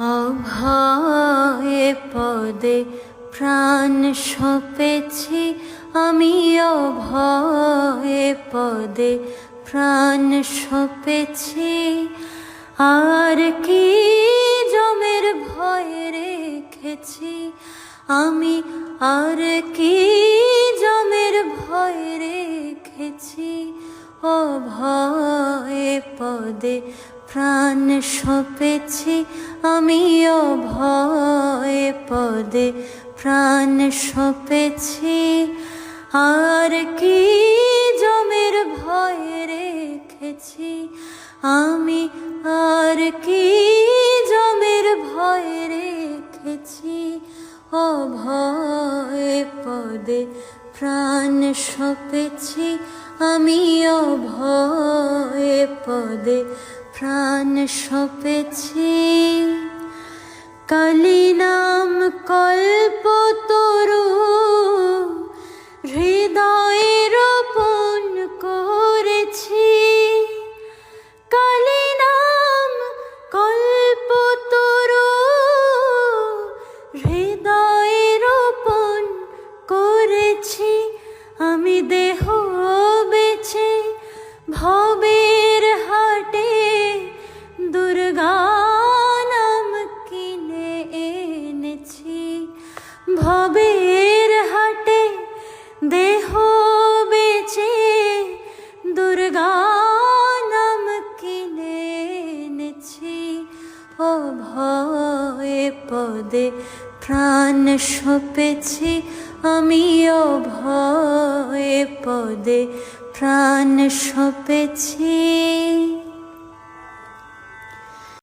অভয়ে পদে প্রাণ সপেছি, আমি অভয়ে পদে প্রাণ সপেছি। আর কি জমের ভয় রেখেছি, আমি আর কি জমের ভয় রেখেছি। ও ভয়ে পদে প্রাণ সপেছি আমি ও ভয়ে পদে প্রাণ সপেছি। আর কি জমের ভয় রেখেছি? আমি আর কি জমের ভয় রেখেছি? ও ভয়ে পদে প্রাণ সপেছি। আমি ও ভয়ে পদে প্রাণ সপেছি। কালী নাম কল্প তরু হৃদয়ে রোপণ করেছি। কালী নাম কল্প তরু হৃদয়ে রোপণ করেছি। আমি দেহ ভবের হাটে দেহ বেছে দুর্গা কিনে এনেছি। ও ভয়ে পদে প্রাণ সপেছি। আমি ও ভয়ে পদে প্রাণ সপেছি।